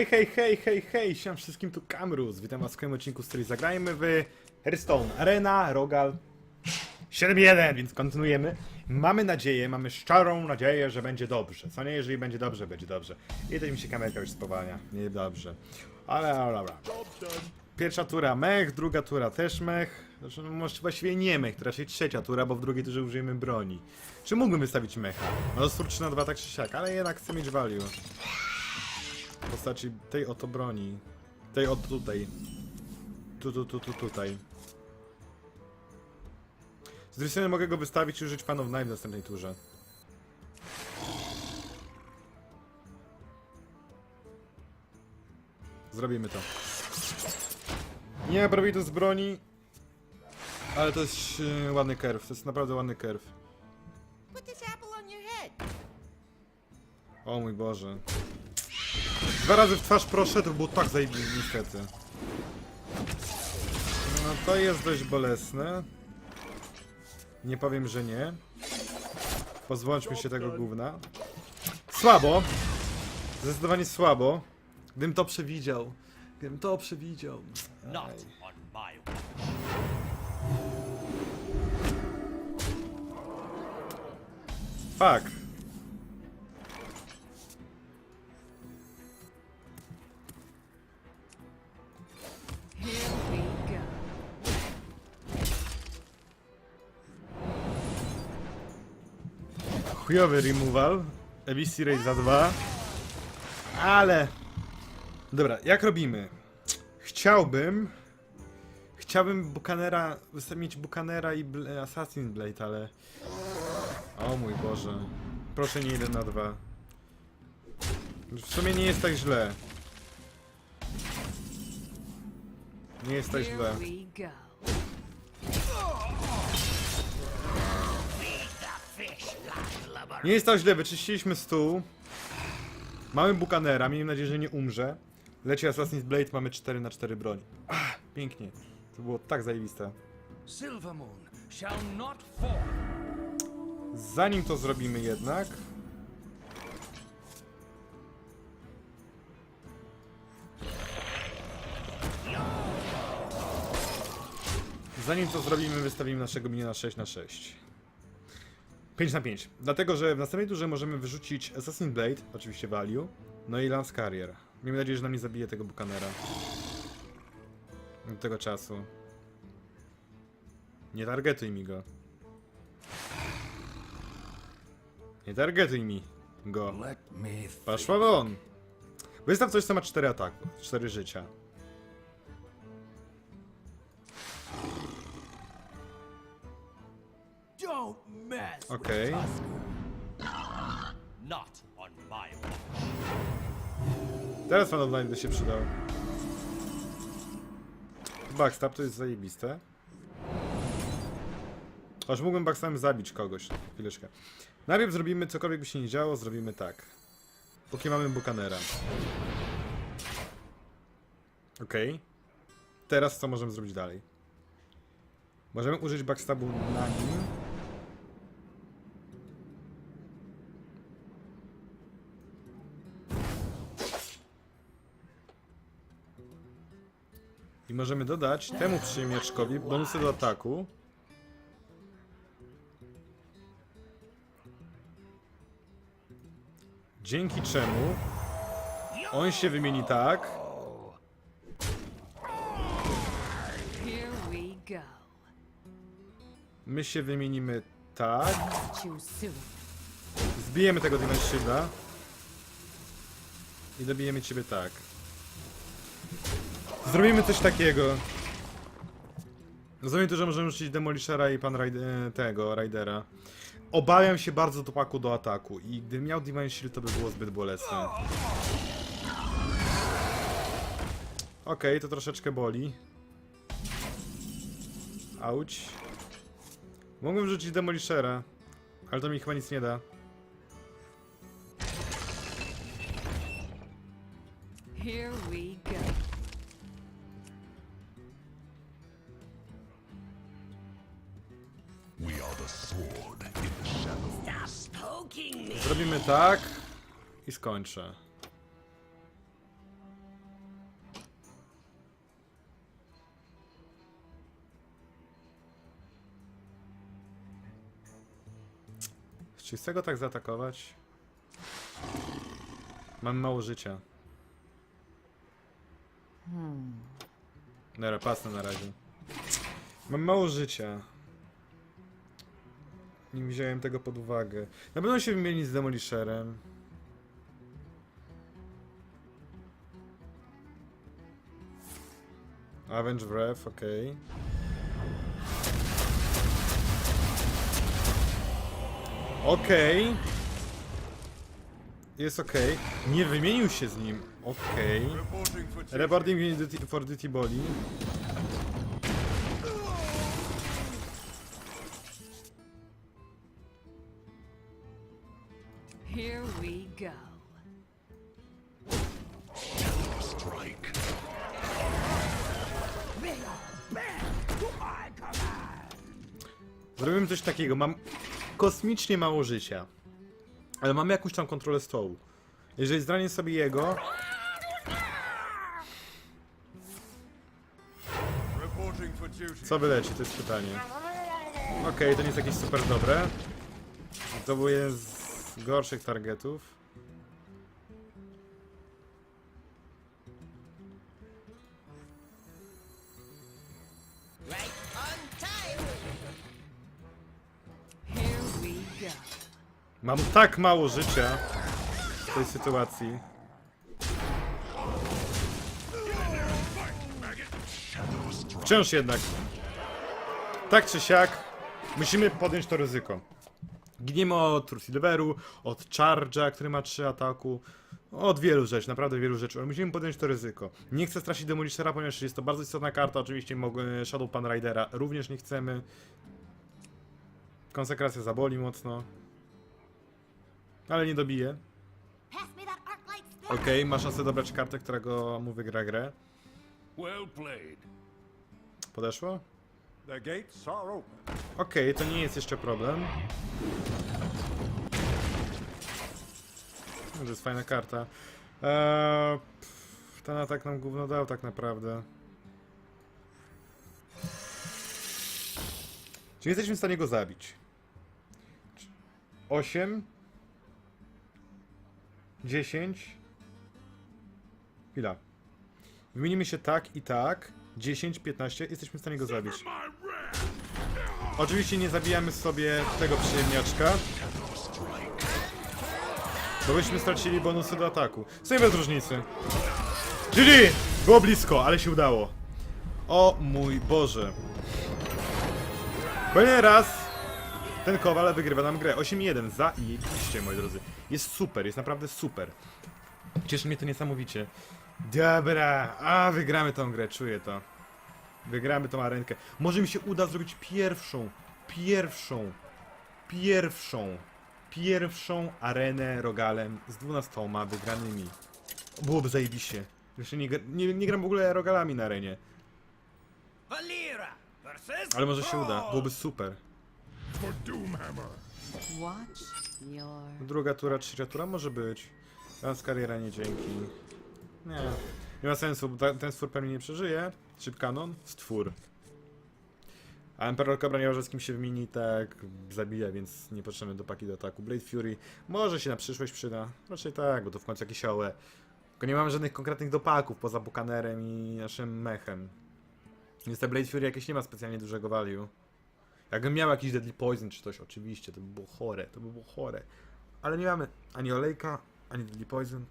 Hej, hej, hej, hej, hej, siam wszystkim tu Kamrus. Witam was w kolejnym odcinku, z której zagrajmy w Hearthstone Arena, Rogal 7-1, więc kontynuujemy. Mamy nadzieję, mamy szczerą nadzieję, że będzie dobrze. Co nie, jeżeli będzie dobrze, będzie dobrze. I to mi się kamerka już spowalnia. Nie dobrze. Ale, ale, dobra. Pierwsza tura mech, druga tura też mech. Znaczy, no, może właściwie nie mech, to raczej trzecia tura, bo w drugiej turze użyjemy broni. Czy mógłbym wystawić mecha? No, 3 na 2 tak czy siak, ale jednak chcę mieć value. W postaci tej oto broni. Tej od tutaj. Tu, tu, tu, tu, tutaj. Z drugiej strony mogę go wystawić i użyć Fan of Night w następnej turze. Zrobimy to. Nie robię to z broni. Ale to jest e, ładny kerw. To jest naprawdę ładny kerw. O mój Boże. Dwa razy w twarz proszę, to było tak zajebiste niestety. No to jest dość bolesne. Nie powiem, że nie. Pozbądźmy się tego gówna. Słabo. Zdecydowanie słabo. Gdybym to przewidział. Gdybym to przewidział. Aj. Fuck. Chujowy removal. ABC Rate za 2. Ale... Dobra, jak robimy? Chciałbym... Chciałbym Bucanera... mieć Bucanera i Bl Assassin Blade, ale... O mój Boże. Proszę nie 1 na 2. W sumie nie jest tak źle. Nie jest tak źle. Nie jest tak źle, wyczyściliśmy stół. Mamy Bucanera, miejmy nadzieję, że nie umrze. Leci Assassin's Blade, mamy 4 na 4 broni. Ach, pięknie. To było tak zajebiste. Silvermoon shall not fall. Zanim to zrobimy jednak... Zanim to zrobimy, wystawimy naszego miniona 6 na 6 5 na 5 Dlatego, że w następnej turze możemy wyrzucić Assassin Blade, oczywiście Value, no i Lance Carrier. Miejmy nadzieję, że nam nie zabije tego Bucanera. Do tego czasu. Nie targetuj mi go. Nie targetuj mi go. Paszła won! Wystaw coś, co ma 4 ataku, 4 życia. Okej. Not on my Teraz Fan Night by się przydał. Backstab to jest zajebiste. Aż mógłbym backstabem zabić kogoś. Chwileczkę. Najpierw zrobimy cokolwiek by się nie działo, zrobimy tak. Póki mamy Bucanera. Okej. Teraz co możemy zrobić dalej? Możemy użyć backstabu na nim. Możemy dodać temu przyjmiaczkowi bonusy do ataku. Dzięki czemu on się wymieni tak. My się wymienimy tak. Zbijemy tego Shielda. I dobijemy ciebie tak. Zrobimy coś takiego. Rozumiem to, że możemy rzucić Demolishera i pan Raid e, tego, Raidera. Obawiam się bardzo topaku do ataku i gdybym miał Divine Shield to by było zbyt bolesne. Okej, to troszeczkę boli. Auć. Mogłem rzucić Demolishera, ale to mi chyba nic nie da. tak i skończę. Czy chcę go tak zaatakować? Mam mało życia. Hmm. Dobra, pasnę na razie. Mam mało życia. Nie wziąłem tego pod uwagę. Na pewno się wymieni z Demolisherem. Avenge Wrath, okej. Okej. Jest okej. Nie wymienił się z nim. Okej. Reporting duty- for duty body. Coś takiego. Mam kosmicznie mało życia. Ale mamy jakąś tam kontrolę stołu. Jeżeli zranię sobie jego, co wyleci? To jest pytanie. Okej, to nie jest jakieś super dobre. To był jeden z gorszych targetów. Mam tak mało życia w tej sytuacji. Wciąż jednak. Tak czy siak, musimy podjąć to ryzyko. Giniemy od True Silveru, od Charge'a, który ma 3 ataku, od wielu rzeczy, naprawdę wielu rzeczy, ale musimy podjąć to ryzyko. Nie chcę stracić Demolishera, ponieważ jest to bardzo istotna karta, oczywiście mogę Shadow Pan Ridera również nie chcemy. Konsekracja zaboli mocno. Ale nie dobije. Okej, ma szansę dobrać kartę, która go mu wygra grę. Podeszło? Okej, to nie jest jeszcze problem. No, To jest fajna karta. Eee, pff, ten atak nam gówno dał tak naprawdę. Czy jesteśmy w stanie go zabić? 8 10 Chwila. Wymienimy się tak i tak. 10, 15. Jesteśmy w stanie go zabić. Oczywiście nie zabijamy sobie tego przyjemniaczka. Bo byśmy stracili bonusy do ataku. Sobie bez różnicy. GG! Było blisko, ale się udało. O mój Boże. Kolejny raz ten Kowal wygrywa nam grę. 8-1. Zajebiście, moi drodzy. Jest super, jest naprawdę super. Cieszy mnie to niesamowicie. Dobra, a wygramy tą grę, czuję to. Wygramy tą arenkę. Może mi się uda zrobić pierwszą, pierwszą, pierwszą, pierwszą arenę Rogalem z 12 wygranymi. Byłoby zajebiście. Jeszcze nie, nie, nie gram w ogóle Rogalami na arenie. Ale może się uda, byłoby super. Watch your Druga tura, trzecia tura może być. Teraz kariera nie dzięki. Nie. Nie ma sensu, bo ten stwór pewnie nie przeżyje. Szybkanon, kanon, stwór. A Emperor Cobra nie może z kim się wymieni, tak zabija, więc nie potrzebny do paki do ataku. Blade Fury może się na przyszłość przyda. Raczej tak, bo to w końcu jakieś ołe. Tylko nie mamy żadnych konkretnych dopaków poza Bukanerem i naszym mechem. Więc te Blade Fury jakieś nie ma specjalnie dużego value. Jakbym miał jakiś Deadly Poison czy coś, oczywiście, to by było chore, to by było chore. Ale nie mamy ani olejka, ani Deadly Poison.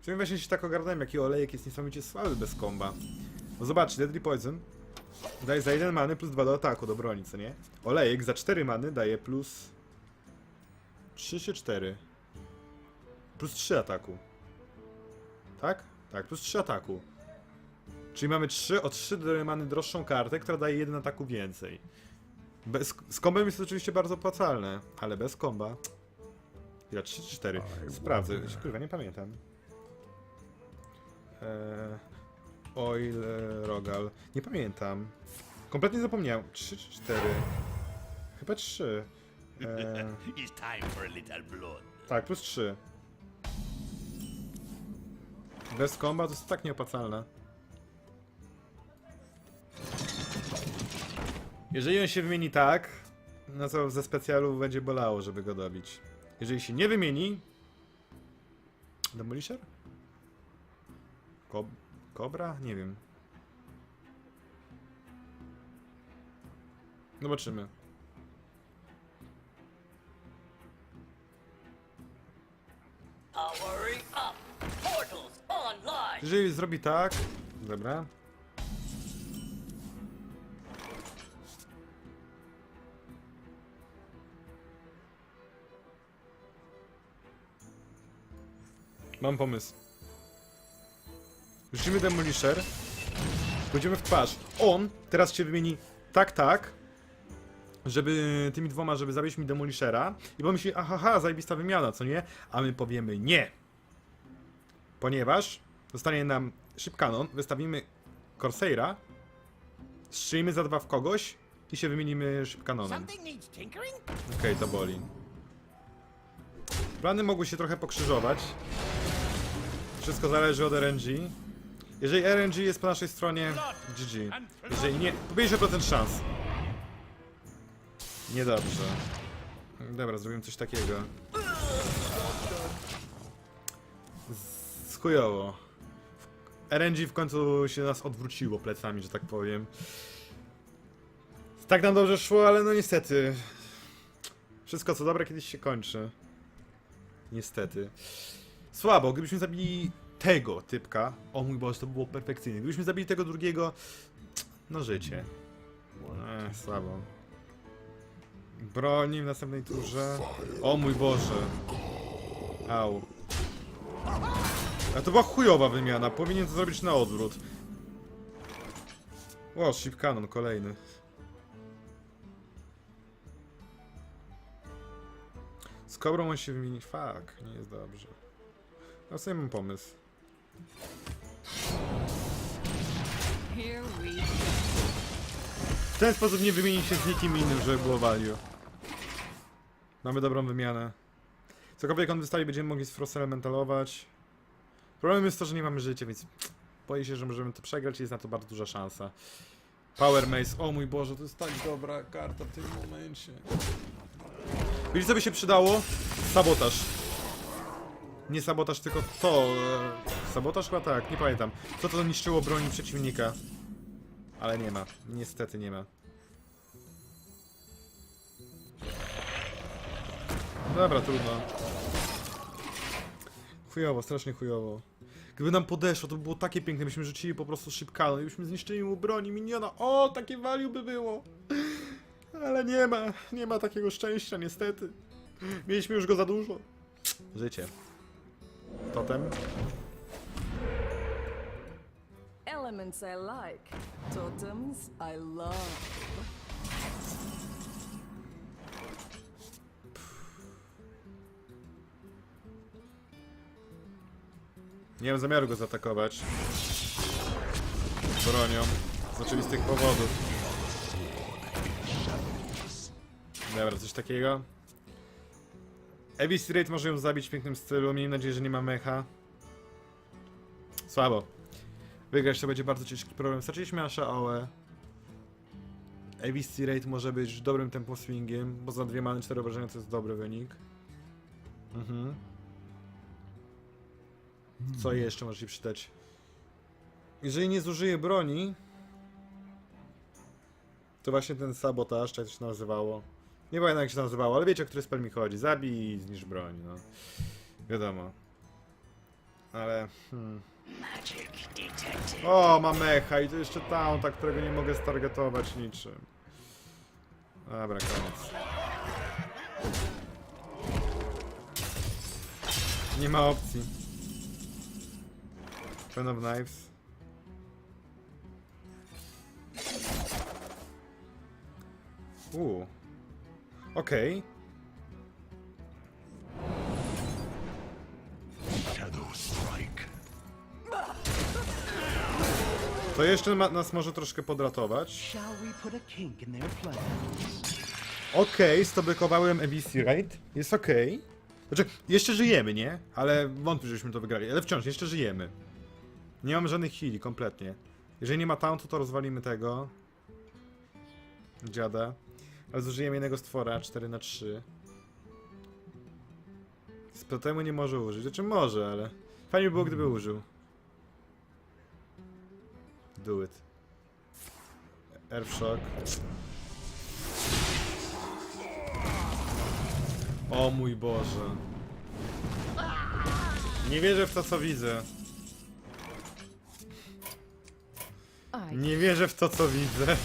Sumie właśnie się tak ogarnąłem, jaki olejek jest niesamowicie słaby bez komba. No zobaczcie, Deadly Poison daje za 1 many plus 2 do ataku, do broni, co nie? Olejek za 4 many daje plus 3 czy 4? Plus 3 ataku. Tak? Tak, plus 3 ataku. Czyli mamy 3, o 3 do- many droższą kartę, która daje 1 ataku więcej. Bez, z kombem jest to oczywiście bardzo opłacalne, ale bez komba. Ile? 3 czy 4? Sprawdzę, kurwa, nie pamiętam. Eee, oil, e, Rogal. Nie pamiętam. Kompletnie zapomniałem. 3 czy 4? Chyba 3. Eee, It's time for a little blood. tak, plus 3. Bez komba to jest tak nieopłacalne. Jeżeli on się wymieni tak, No co ze specjalu będzie bolało, żeby go dobić. Jeżeli się nie wymieni... Demolisher? Kob Kobra? Nie wiem. Zobaczymy. Jeżeli zrobi tak... Dobra. Mam pomysł. Rzucimy Demolisher. Pójdziemy w twarz. On teraz się wymieni tak, tak. Żeby tymi dwoma, żeby zabić mi Demolishera. I pomyśli, aha, ha, zajebista wymiana, co nie? A my powiemy nie. Ponieważ zostanie nam szybkanon, wystawimy Corsaira, strzelimy za dwa w kogoś i się wymienimy szybkanonem. Okej, to boli. Plany mogły się trochę pokrzyżować. Wszystko zależy od RNG. Jeżeli RNG jest po naszej stronie, GG. Jeżeli nie, to 50% szans. Niedobrze. Dobra, zrobimy coś takiego. Chujowo. RNG w końcu się nas odwróciło plecami, że tak powiem. Tak nam dobrze szło, ale no niestety. Wszystko co dobre kiedyś się kończy. Niestety. Słabo, gdybyśmy zabili tego typka. O mój Boże, to było perfekcyjne. Gdybyśmy zabili tego drugiego. No życie. Eee, słabo. Broni w następnej turze. O mój Boże. Au. A to była chujowa wymiana. Powinien to zrobić na odwrót. O, Ship Cannon kolejny. Z kobrą on się wymieni. Fuck, nie jest dobrze. Ja sobie mam pomysł. W ten sposób nie wymienić się z nikim innym, żeby było value. Mamy dobrą wymianę. Cokolwiek on wystawi, będziemy mogli z Frost Elementalować. Problem jest to, że nie mamy życia, więc boję się, że możemy to przegrać i jest na to bardzo duża szansa. Power Mace, o mój Boże, to jest tak dobra karta w tym momencie. Wiecie co by się przydało? Sabotaż. Nie sabotaż, tylko to. e, Sabotaż chyba tak, nie pamiętam. Co to niszczyło broni przeciwnika. Ale nie ma. Niestety nie ma. Dobra, trudno. Chujowo, strasznie chujowo. Gdyby nam podeszło, to by było takie piękne, byśmy rzucili po prostu szybkano i byśmy zniszczyli mu broni miniona. O, takie value by było. Ale nie ma, nie ma takiego szczęścia, niestety. Mieliśmy już go za dużo. Życie. Totem. Elements I like, totems I love. Nie mam zamiaru go zaatakować. Bronią. Z oczywistych powodów. Dobra, coś takiego. Abyss Rate może ją zabić w pięknym stylu. Miejmy nadzieję, że nie ma mecha. Słabo. Wygrać to będzie bardzo ciężki problem. Straciliśmy nasze AOE. ABC Rate może być dobrym tempo swingiem, bo za dwie many 4 obrażenia to jest dobry wynik. Mhm. Co jeszcze może się przydać? Jeżeli nie zużyje broni, to właśnie ten sabotaż, tak to się nazywało. Nie pamiętam jak się nazywało, ale wiecie o który spell mi chodzi. Zabij i zniszcz broń, no. Wiadomo. Ale... Hmm. O, ma mecha i to jeszcze taunta, którego nie mogę stargetować niczym. Dobra, koniec. Nie ma opcji. Ten of Knives. Uuu. Okej. Shadow strike. To jeszcze ma, nas może troszkę podratować. Okej, stobykowałem ABC Raid. Jest okej. Znaczy, jeszcze żyjemy, nie? Ale wątpię, żeśmy to wygrali. Ale wciąż, jeszcze żyjemy. Nie mamy żadnych heali, kompletnie. Jeżeli nie ma tauntu, to rozwalimy tego. Dziada. Ale zużyjemy jednego stwora, 4 na 3 Z totemu nie może użyć. Znaczy może, ale... Fajnie by było, gdyby użył. Do it. Earth Shock. O mój Boże. Nie wierzę w to, co widzę. Nie wierzę w to, co widzę.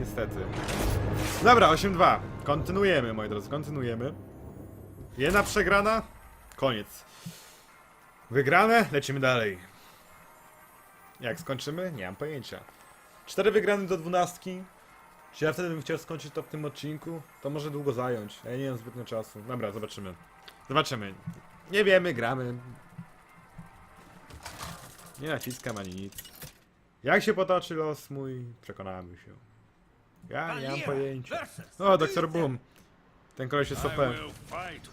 Niestety. Dobra, 8-2. Kontynuujemy, moi drodzy, kontynuujemy. Jedna przegrana. Koniec. Wygrane, lecimy dalej. Jak skończymy? Nie mam pojęcia. Cztery wygrane do dwunastki. Czy ja wtedy bym chciał skończyć to w tym odcinku? To może długo zająć. Ja nie mam zbytnio czasu. Dobra, zobaczymy. Zobaczymy. Nie wiemy, gramy. Nie naciskam ani nic. Jak się potoczy los mój? Przekonamy się. Ja nie mam pojęcia. O, doktor Boom. Ten koleś jest OP.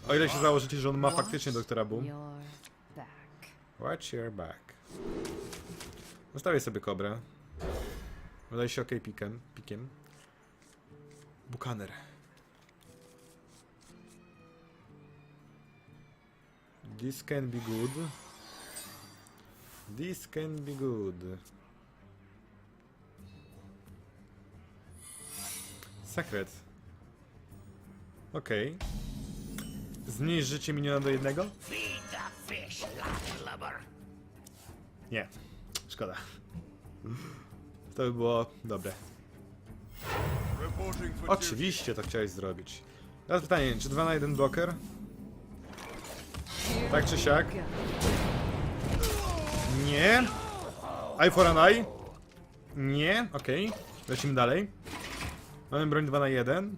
O ile się założycie, że on ma faktycznie doktora Boom. back. Watch your back. Zostawię sobie kobrę. Wydaje się ok pikiem. pikiem. Bukaner. This can be good. This can be good. Sekret. Okej. Zmniejsz życie miniona do jednego? Nie. Szkoda. To by było dobre. Oczywiście to chciałeś zrobić. Teraz pytanie, czy 2 na 1 bloker? Tak czy siak? Nie. Eye for an eye? Nie, okej. Lecimy dalej. Mamy broń 2 na 1.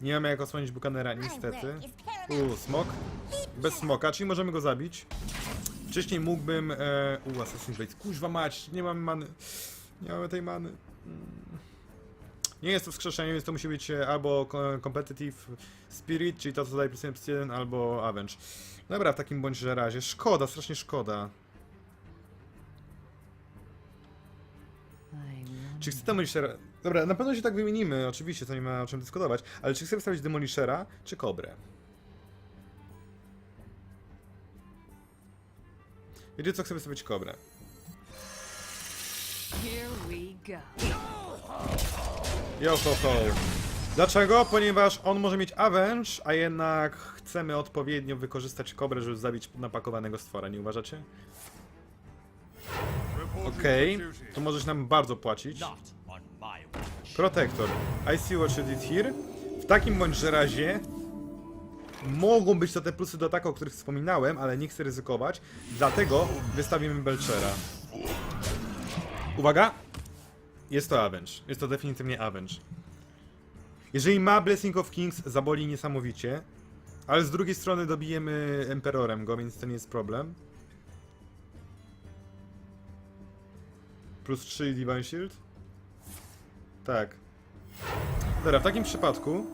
Nie mamy jak osłonić Bukanera, niestety. U, smok. Bez smoka, czyli możemy go zabić. Wcześniej mógłbym... E, u, Assassin's Blade. Kuźwa mać, nie mam many. Nie mamy tej many. Mm. Nie jest to wskrzeszenie, więc to musi być e, albo co- Competitive Spirit, czyli to co daje plus 1 plus 1, albo Avenge. Dobra, w takim bądź razie. Szkoda, strasznie szkoda. Czy chcę Demolishera... Dobra, na pewno się tak wymienimy, oczywiście, to nie ma o czym dyskutować, ale czy chcę wstawić Demolishera, czy Kobrę? Wiecie co, chcę wystawić Kobrę. Here we go. Yo ho ho. Dlaczego? Ponieważ on może mieć Avenge, a jednak chcemy odpowiednio wykorzystać Kobrę, żeby zabić napakowanego stwora, nie uważacie? Okej, to możesz nam bardzo płacić. Protector. I see what you did here. W takim bądź razie mogą być to te plusy do ataku, o których wspominałem, ale nie chcę ryzykować, dlatego wystawimy Belchera. Uwaga! Jest to Avenge. Jest to definitywnie Avenge. Jeżeli ma Blessing of Kings, zaboli niesamowicie, ale z drugiej strony dobijemy Emperorem go, więc to nie jest problem. Plus 3 Divine Shield? Tak. Dobra, w takim przypadku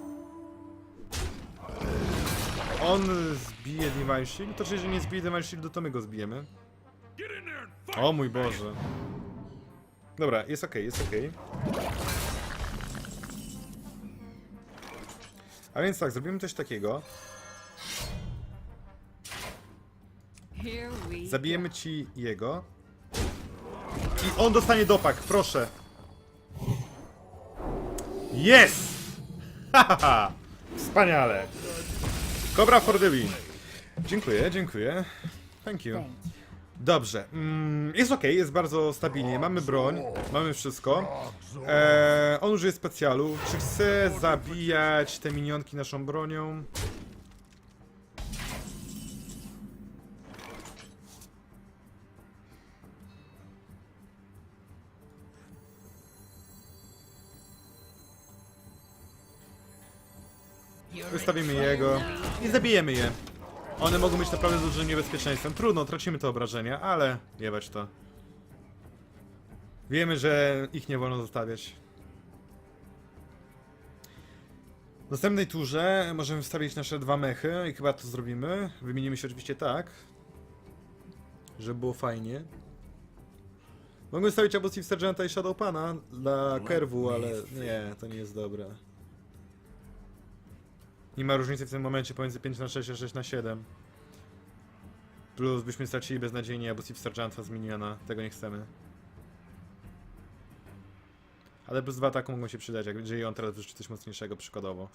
on zbije Divine Shield, to czy jeżeli nie zbije Divine Shield, to my go zbijemy. O mój Boże. Dobra, jest okej, jest okej. A więc tak, zrobimy coś takiego. Zabijemy ci jego. I on dostanie dopak, proszę. Jest! Hahaha! Wspaniale! Cobra for the win. Dziękuję, dziękuję. Thank you. Dobrze. Mm, jest ok, jest bardzo stabilnie. Mamy broń, mamy wszystko. Eee, on użyje specjalu. Czy chce zabijać te minionki naszą bronią? Wystawimy jego i zabijemy je. One mogą być naprawdę dużym niebezpieczeństwem. Trudno, tracimy te obrażenia, ale jebać to. Wiemy, że ich nie wolno zostawiać. W następnej turze możemy wstawić nasze dwa mechy i chyba to zrobimy. Wymienimy się oczywiście tak, żeby było fajnie. Mogłem stawić albo Steve Sergeanta i Shadowpana dla Kerwu, ale nie, to nie jest dobre. Nie ma różnicy w tym momencie pomiędzy 5 na 6 a 6 na 7. Plus byśmy stracili beznadziejnie albo Steve Sergeanta z miniona, tego nie chcemy. Ale plus 2 ataku mogą się przydać, jak jeżeli on teraz wyrzuci coś mocniejszego przykładowo.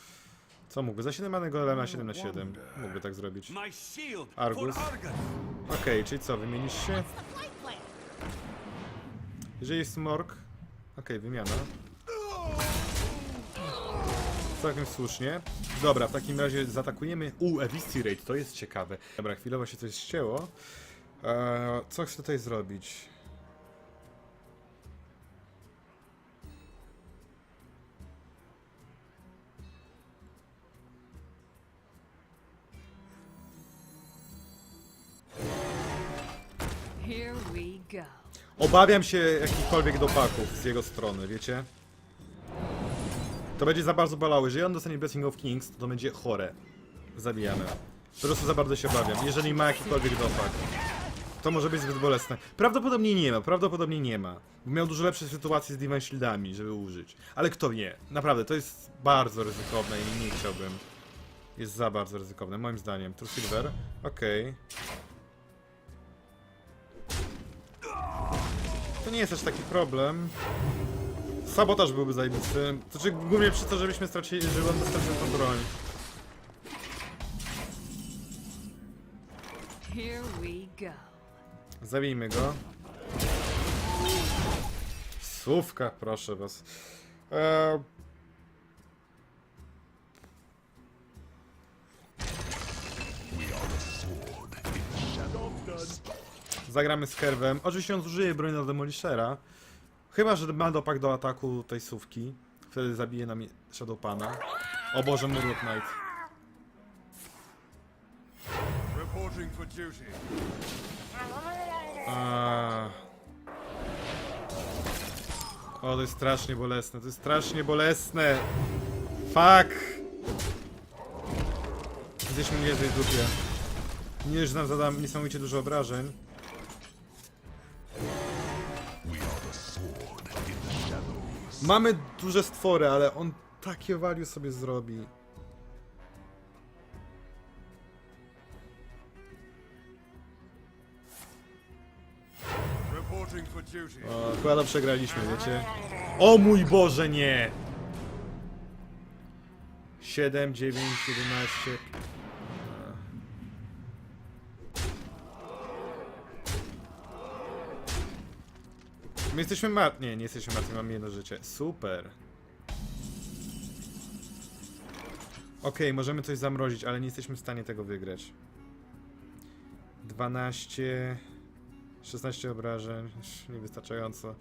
Co mógłby? Za 7 manego golema 7 na 7. Mógłby tak zrobić. Argus. Okej, czyli co, wymienisz się? Jeżeli jest smork... Okej, wymiana. Całkiem słusznie. Dobra, w takim razie zaatakujemy... U, Eviscerate, to jest ciekawe. Dobra, chwilowo się coś ścięło. Eee, co chcę tutaj zrobić? Here we go. Obawiam się jakichkolwiek dopaków z jego strony, wiecie? To będzie za bardzo bolało. Jeżeli on dostanie Blessing of Kings, to to będzie chore. Zabijamy. Po prostu za bardzo się obawiam. Jeżeli ma jakikolwiek dopak, to może być zbyt bolesne. Prawdopodobnie nie ma, prawdopodobnie nie ma. Bo miał dużo lepsze sytuacje z Divine Shieldami, żeby użyć. Ale kto wie? Naprawdę, to jest bardzo ryzykowne i nie chciałbym. Jest za bardzo ryzykowne, moim zdaniem. True Silver, okej. To nie jest aż taki problem. Sabotaż byłby zajebisty. Znaczy głównie przez to, żebyśmy stracili, żeby on stracił tą go. Zabijmy go. Słówka, proszę was. Eee... Zagramy z Kerwem. Oczywiście on zużyje broń na Demolishera. Chyba, że ma dopak do ataku tej sówki. Wtedy zabije nam Shadowpana. O Boże, Murloc Knight. Reporting for duty. A. O, to jest strasznie bolesne, to jest strasznie bolesne. Fuck! Jesteśmy nie w tej dupie. Nie, że nam zadam niesamowicie dużo obrażeń. Mamy duże stwory, ale on takie value sobie zrobi. O, chyba przegraliśmy, wiecie? O mój Boże, nie! 7, 9, 11. My jesteśmy martwi. Nie, nie jesteśmy martwi, mamy jedno życie. Super. Okej, możemy coś zamrozić, ale nie jesteśmy w stanie tego wygrać. 12. 16 obrażeń, niewystarczająco.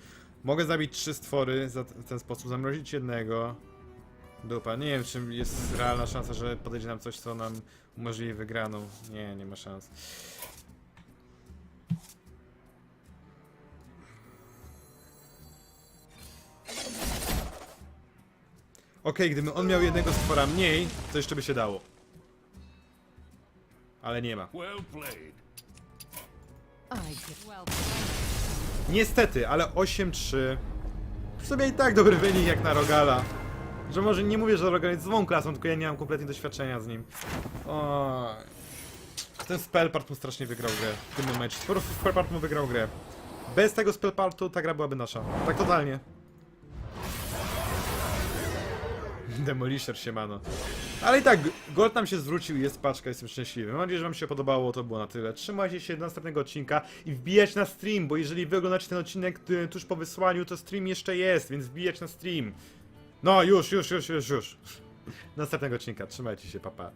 Mogę zabić trzy stwory w ten sposób, zamrozić jednego. Dupa. Nie wiem, czy jest realna szansa, że podejdzie nam coś, co nam umożliwi wygraną. Nie, nie ma szans. Okej, gdyby on miał jednego stwora mniej, to jeszcze by się dało. Ale nie ma. Well played. I get well. Niestety, ale 8-3. W sumie i tak dobry wynik jak na Rogala. Że może nie mówię, że Rogal jest złą klasą, tylko ja nie mam kompletnie doświadczenia z nim. O, Ten spellpart mu strasznie wygrał grę w tym momencie. Po prostu spellpart mu wygrał grę. Bez tego spellpartu ta gra byłaby nasza. Tak totalnie. Demolisher się mano. Ale i tak, Gold nam się zwrócił jest paczka, jestem szczęśliwy. Mam nadzieję, że wam się podobało, to było na tyle. Trzymajcie się do następnego odcinka i wbijać na stream, bo jeżeli wy oglądacie ten odcinek y, tuż po wysłaniu, to stream jeszcze jest, więc wbijać na stream. No, już, już, już, już, już. Następnego odcinka, trzymajcie się, papa. Pa.